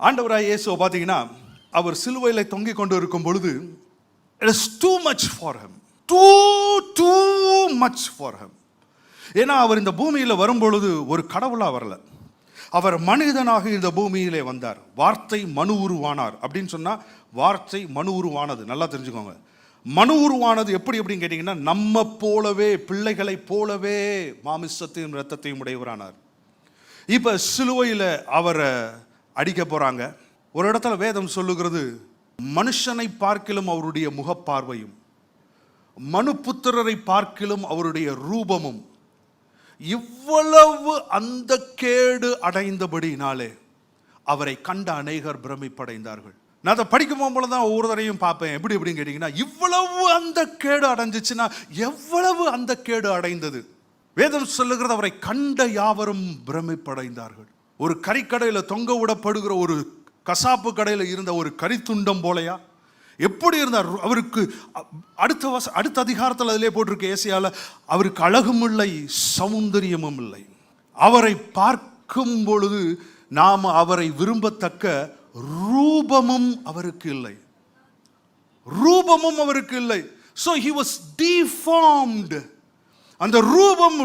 ஆண்டவராய் இயேசுவை பார்த்தீங்கன்னா அவர் சிலுவையில் தொங்கிக் கொண்டு இருக்கும் பொழுது it is too much for him too too much for him ஏன்னா அவர் இந்த பூமியில் வரும்பொழுது ஒரு கடவுளாக வரல. அவர் மனிதனாக இந்த பூமியிலே வந்தார். வார்த்தை மனு உருவானார். அப்படின்னு சொன்னால் வார்த்தை மனு உருவானது. நல்லா தெரிஞ்சுக்கோங்க. மனு உருவானது எப்படி அப்படின்னு கேட்டிங்கன்னா நம்ம போலவே பிள்ளைகளை போலவே மாமிசத்தையும் ரத்தத்தையும் உடையவரானார். இப்போ சிலுவையில் அவரை அடிக்க போகிறாங்க ஒரு இடத்துல வேதம் சொல்லுகிறது மனுஷனை பார்க்கிலும் அவருடைய முகப்பார்வையும் மனுப்புத்திரரை பார்க்கிலும் அவருடைய ரூபமும் இவ்வளவு அந்த கேடு அடைந்தபடினாலே அவரை கண்ட அநேகர் பிரமிப்படைந்தார்கள். நான் அதை படிக்கும் போல தான் ஒவ்வொரு தடையும் பார்ப்பேன். எப்படி எப்படின்னு கேட்டிங்கன்னா இவ்வளவு அந்த கேடு அடைஞ்சிச்சுன்னா எவ்வளவு அந்த கேடு அடைந்தது? வேதம் சொல்லுகிறது அவரை கண்ட யாவரும் பிரமிப்படைந்தார்கள். ஒரு கறிக்கடையில் தொங்க விடப்படுகிற ஒரு கசாப்பு கடையில் இருந்த ஒரு கரித்துண்டம் போலையா? எப்படி இருந்தார்? அவருக்கு அடுத்த வச அடுத்த அதிகாரத்தில் அதிலே போட்டிருக்க ஏசியாவில் அவருக்கு அழகும் இல்லை சௌந்தரியமும் இல்லை. அவரை பார்க்கும் பொழுது நாம் அவரை விரும்பத்தக்க ரூபமும் அவருக்கு இல்லை. ரூபமும் அவருக்கு இல்லை. ஸோ ஹி வாஸ் டிஃபார்ம்டு அந்த ரூபம்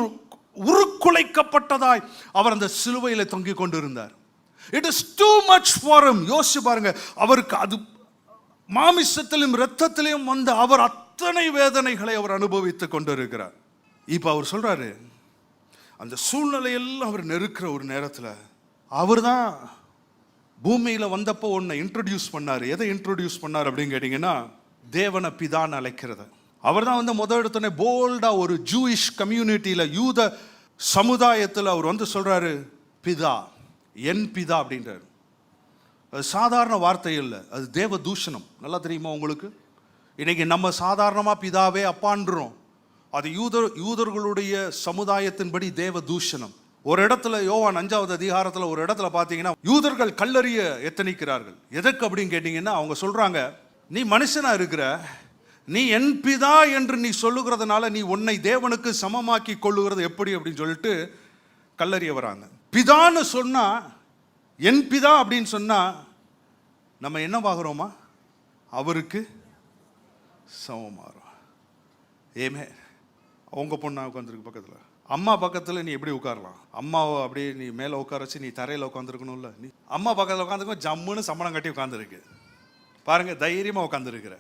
உருக்குலைக்கப்பட்டதாய் அவர் அந்த சிலுவையில் தொங்கிக் கொண்டிருந்தார். It is too much for யோசிச்சு பாருங்க. அவருக்கு அது மாமிசத்திலும் இரத்தத்திலையும் வந்த அவர் அத்தனை வேதனைகளை அவர் அனுபவித்துக் கொண்டிருக்கிறார். இப்போ அவர் சொல்றாரு அந்த சூழ்நிலையெல்லாம் அவர் நெருக்கிற ஒரு நேரத்தில் அவர் தான் பூமியில் வந்தப்போ ஒன்றை இன்ட்ரடியூஸ் பண்ணார். எதை இன்ட்ரடியூஸ் பண்ணார் அப்படின்னு கேட்டிங்கன்னா தேவனை பிதான் அழைக்கிறத. அவர் தான் வந்து முதல் எடுத்தோடனே போல்டாக ஒரு ஜூயிஷ் கம்யூனிட்டியில் யூத சமுதாயத்தில் அவர் வந்து சொல்கிறாரு பிதா என் பிதா அப்படின்றாரு. அது சாதாரண வார்த்தை இல்லை. அது தேவ தூஷணம் நல்லா தெரியுமா உங்களுக்கு? இன்னைக்கு நம்ம சாதாரணமாக பிதாவே அப்பான்றோம். அது யூதர் யூதர்களுடைய சமுதாயத்தின்படி தேவ தூஷணம் ஒரு இடத்துல யோவான் அஞ்சாவது அதிகாரத்தில் ஒரு இடத்துல பார்த்தீங்கன்னா யூதர்கள் கல்லறிய எத்தனிக்கிறார்கள்? எதற்கு அப்படின்னு கேட்டிங்கன்னா அவங்க சொல்கிறாங்க நீ மனுஷனாக இருக்கிற நீ என் பிதா என்று நீ சொல்லுகிறதுனால நீ உன்னை தேவனுக்கு சமமாக்கி கொள்ளுகிறது எப்படி அப்படின்னு சொல்லிட்டு கல்லறிய வராங்க. பிதான்னு சொன்னால் என் பிதா அப்படின்னு சொன்னால் நம்ம என்ன பார்க்குறோமா அவருக்கு சமமாறோம் ஏமே அவங்க பொண்ணா உட்காந்துருக்கு பக்கத்தில். அம்மா பக்கத்தில் நீ எப்படி உட்காரலாம்? அம்மாவை அப்படியே நீ மேலே உட்கார வச்சு நீ தரையில் உட்காந்துருக்கணும்ல நீ அம்மா பக்கத்தில் உட்காந்துருக்கோம் ஜம்முன்னு சம்பளம் கட்டி உட்காந்துருக்கு பாருங்கள் தைரியமாக உட்காந்துருக்கிற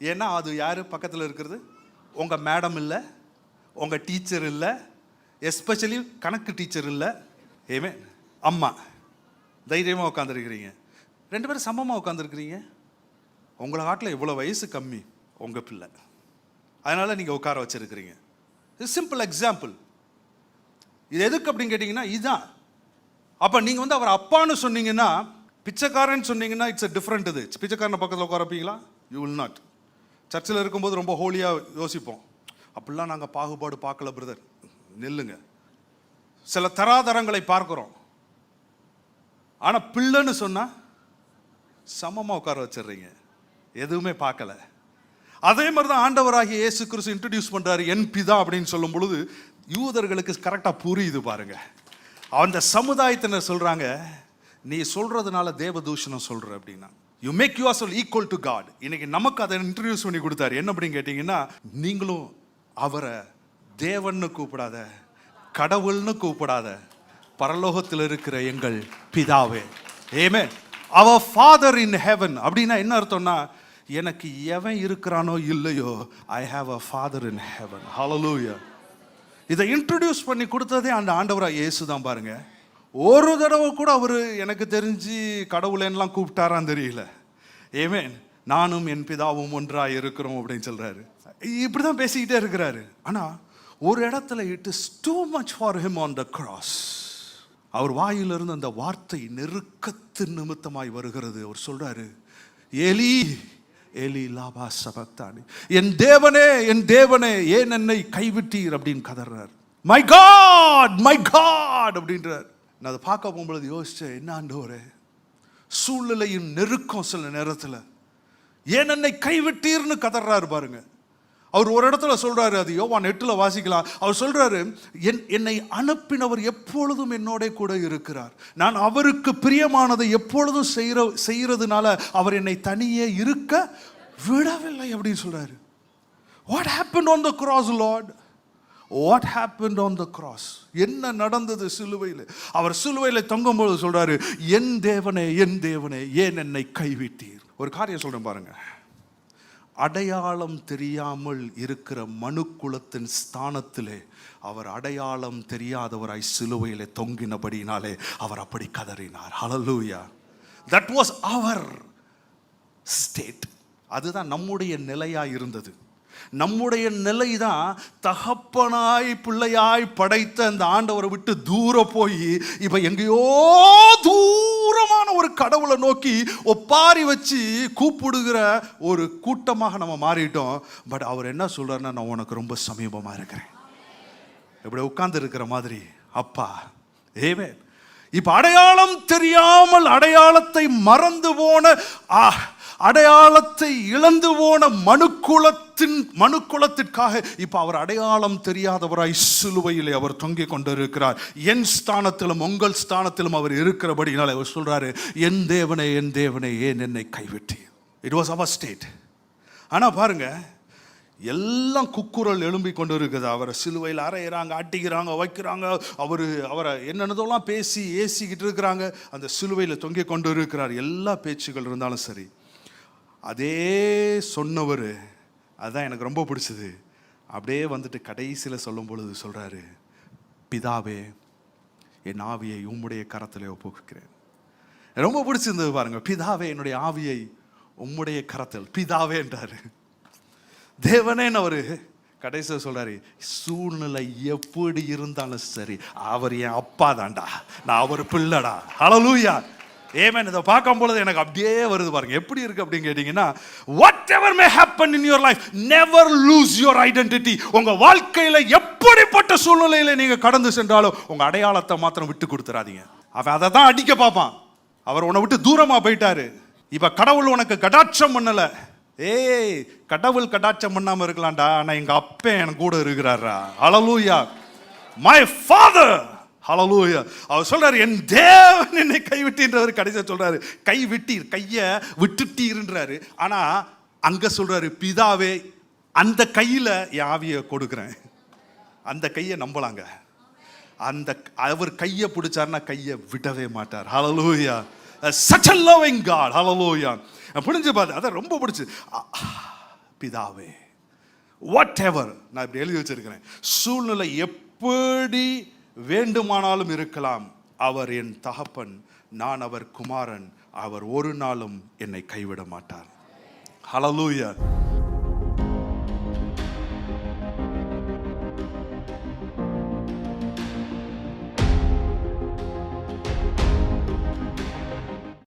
ஏன்னா அது யார் பக்கத்தில் இருக்கிறது? உங்கள் மேடம் இல்லை உங்கள் டீச்சர் இல்லை எஸ்பெஷலி கணக்கு டீச்சர் இல்லை. ஏமே அம்மா தைரியமாக உட்காந்துருக்கிறீங்க ரெண்டு பேரும் சமமாக உட்காந்துருக்கிறீங்க உங்களை ஆட்டில் இவ்வளோ வயசு கம்மி உங்கள் பிள்ளை. அதனால் நீங்கள் உட்கார வச்சுருக்கிறீங்க. இது சிம்பிள் எக்ஸாம்பிள் இது எதுக்கு அப்படின்னு கேட்டிங்கன்னா இதுதான் அப்போ நீங்கள் வந்து அவர் அப்பான்னு சொன்னீங்கன்னா பிச்சைக்காரன் சொன்னீங்கன்னா இட்ஸ் அ டிஃப்ரெண்ட் இது. பிச்சைக்காரனை பக்கத்தில் உட்காரப்பீங்களா யூ வில் நாட் சர்ச்சில் இருக்கும்போது ரொம்ப ஹோலியாக யோசிப்போம். அப்படிலாம் நாங்கள் பாகுபாடு பார்க்கல பிரதர். நில்லுங்க. சில தராதரங்களை பார்க்குறோம். ஆனால் பிள்ளைன்னு சொன்னால் சமமாக உட்கார வச்சிடுறீங்க. எதுவுமே பார்க்கல. அதே மாதிரி தான் ஆண்டவராகிய இயேசு கிறிஸ்து இன்ட்ரடியூஸ் பண்ணுறாரு என் பிதா அப்படின்னு சொல்லும் பொழுது யூதர்களுக்கு கரெக்டாக புரியுது பாருங்க. அந்த சமுதாயத்தினர் சொல்கிறாங்க நீ சொல்கிறதுனால தேவதூஷணம் சொல்கிற அப்படின்னா. You make yourself equal to God இன்னைக்கு நமக்கு அதை இன்ட்ரடியூஸ் பண்ணி கொடுத்தாரு. என்ன அப்படின்னு கேட்டிங்கன்னா நீங்களும் அவரை தேவன்னு கூப்பிடாத கடவுள்னு கூப்பிடாத பரலோகத்தில் இருக்கிற எங்கள் பிதாவே. ஏமே அவ ஃபாதர் இன் ஹெவன் அப்படின்னா என்ன அர்த்தம்னா எனக்கு எவன் இருக்கிறானோ இல்லையோ I have a father in heaven hallelujah இதை இன்ட்ரடியூஸ் பண்ணி கொடுத்ததே அந்த ஆண்டவராக இயேசு தான் பாருங்க. ஒரு தடவை கூட அவர் எனக்கு தெரிஞ்சு கடவுளேன்னெலாம் கூப்பிட்டாரான்னு தெரியல. ஏமேன் நானும் என் பிதாவும் ஒன்றாக இருக்கிறோம் அப்படின்னு சொல்கிறாரு இப்படி தான் பேசிக்கிட்டே இருக்கிறாரு. ஆனால் ஒரு இடத்துல it is too much for him on the cross அவர் வாயிலிருந்து அந்த வார்த்தை நெருக்கத்து நிமித்தமாய் வருகிறது. அவர் சொல்கிறாரு எலி எலி லாபா சபக்தானி என் தேவனே என் தேவனே ஏன் என்னை கைவிட்டீர்? அப்படின்னு கதறார். மை காட் மை காட் அப்படின்றார். நான் அதை பார்க்க போகும்பொழுது யோசிச்சேன் என்ன ஆண்டு சூழ்நிலையின் நெருக்கம் சில நேரத்தில். ஏன் என்னை கைவிட்டீர்னு கதறாரு பாருங்க. அவர் ஒரு இடத்துல சொல்றாரு அது யோவான் எட்டில் வாசிக்கலாம். அவர் சொல்றாரு என் என்னை அனுப்பினவர் எப்பொழுதும் என்னோட கூட இருக்கிறார். நான் அவருக்கு பிரியமானதை எப்பொழுதும் செய்கிற செய்கிறதுனால அவர் என்னை தனியே இருக்க விடவில்லை அப்படின்னு சொல்றாரு. What happen on the cross Lord what happen on the cross என்ன நடந்தது சிலுவையில்? அவர் சிலுவையில் தொங்கும்போது சொல்கிறாரு என் தேவனே என் தேவனே ஏன் என்னை கைவிட்டீர்? ஒரு காரியம் சொல்கிறேன் பாருங்க. அடையாளம் தெரியாமல் இருக்கிற மனுக்குலத்தின் ஸ்தானத்திலே அவர் அடையாளம் தெரியாதவராய் சிலுவையில் தொங்கினபடினாலே அவர் அப்படி கதறினார். Hallelujah that was our state அதுதான் நம்முடைய நிலையாக இருந்தது. நம்முடைய நிலை தான் தகப்பனாய் பிள்ளையாய் படைத்த அந்த ஆண்டவரை விட்டு தூர போய் இப்ப எங்கேயோ தூரமான ஒரு கடவுளை நோக்கி ஒப்பாரி வச்சு கூப்பிடுகிற ஒரு கூட்டமாக நம்ம மாறிட்டோம். பட் அவர் என்ன சொல்றாருன்னா நான் உனக்கு ரொம்ப சமீபமா இருக்கிறேன். இப்படி உட்கார்ந்து இருக்கிற மாதிரி அப்பா ஏவே இப்ப அடையாளம் தெரியாமல் அடையாளத்தை மறந்து போன அடையாளத்தை இழந்து போன மனுக்குலத்தின் மனுக்குலத்திற்காக இப்போ அவர் அடையாளம் தெரியாதவராய் சிலுவையிலே அவர் தொங்கிக் கொண்டிருக்கிறார். என் ஸ்தானத்திலும் உங்கள் ஸ்தானத்திலும் அவர் இருக்கிறபடினால் அவர் சொல்றாரு என் தேவனே என் தேவனே ஏன் என்னை கைவிட்டி இட் வாஸ் அவர் ஸ்டேட் ஆனால் பாருங்க எல்லாம் குக்குரல் எழும்பி கொண்டு இருக்குது அவரை சிலுவையில் அரையிறாங்க அட்டிக்கிறாங்க வைக்கிறாங்க. அவர் அவரை என்னென்னதெல்லாம் பேசி ஏசிக்கிட்டு இருக்கிறாங்க. அந்த சிலுவையில் தொங்கி கொண்டு இருக்கிறார் எல்லா பேச்சுகள் இருந்தாலும் சரி. அதே சொன்னவர் அதுதான் எனக்கு ரொம்ப பிடிச்சது. அப்படியே வந்துட்டு கடைசியில் சொல்லும் பொழுது சொல்கிறாரு பிதாவே என் ஆவியை உம்முடைய கரத்தில் ஒப்புக்கிறேன் ரொம்ப பிடிச்சிருந்தது பாருங்கள் பிதாவே என்னுடைய ஆவியை உம்முடைய கரத்தில். பிதாவே என்றாரு. தேவனேன்னு அவர் கடைசியில் சொல்கிறாரு சூழ்நிலை எப்படி இருந்தாலும் சரி அவர் என் அப்பா தான்டா நான் அவர் பிள்ளைடா. அழலூயா ஏமேன் இதை பார்க்கும் பொழுது எனக்கு அப்படியே வருது பாருங்க. எப்படி இருக்கு அப்படின்னு கேட்டீங்கன்னா whatever may happen in your life never lose your identity உங்க வாழ்க்கையில எப்படிப்பட்ட சூழ்நிலையில நீங்க கடந்து சென்றாலும் உங்க அடையாளத்தை மாத்திரம் விட்டு கொடுத்துறாதீங்க. அவன் அதை தான் அடிக்க பார்ப்பான். அவர் உன்னை விட்டு தூரமா போயிட்டாரு. இப்ப கடவுள் உனக்கு கடாட்சம் பண்ணல. ஏய் கடவுள் கடாட்சம் பண்ணாம இருக்கலாம்டா. ஆனா எங்க அப்பன் எனக்கு கூட இருக்கிறாரா அழலூயா மை ஃபாதர் ஹலலூயா அவர் சொல்றாரு என் தேவன் என்னை கைவிட்டீன்றவர் கடைசியா சொல்றாரு கை விட்டீர் கையை விட்டுட்டீர்ன்றாரு. ஆனா அங்க சொல்றாரு பிதாவே அந்த கையில என் ஆவியை கொடுக்குறேன். அந்த கையை நம்பலாங்க. அந்த அவர் கையை பிடிச்சாருன்னா கையை விடவே மாட்டார். Hallelujah such a loving god. Hallelujah. புரிஞ்சு பாரு அதான் ரொம்ப பிடிச்சி. பிதாவே வாட் எவர் நான் இப்படி எழுதி வச்சிருக்கிறேன். சூழ்நிலை எப்படி வேண்டுமானாலும் இருக்கலாம். அவர் என் தகப்பன் நான் அவர் குமாரன். அவர் ஒரு நாளும் என்னை கைவிட மாட்டார். ஹலலூயா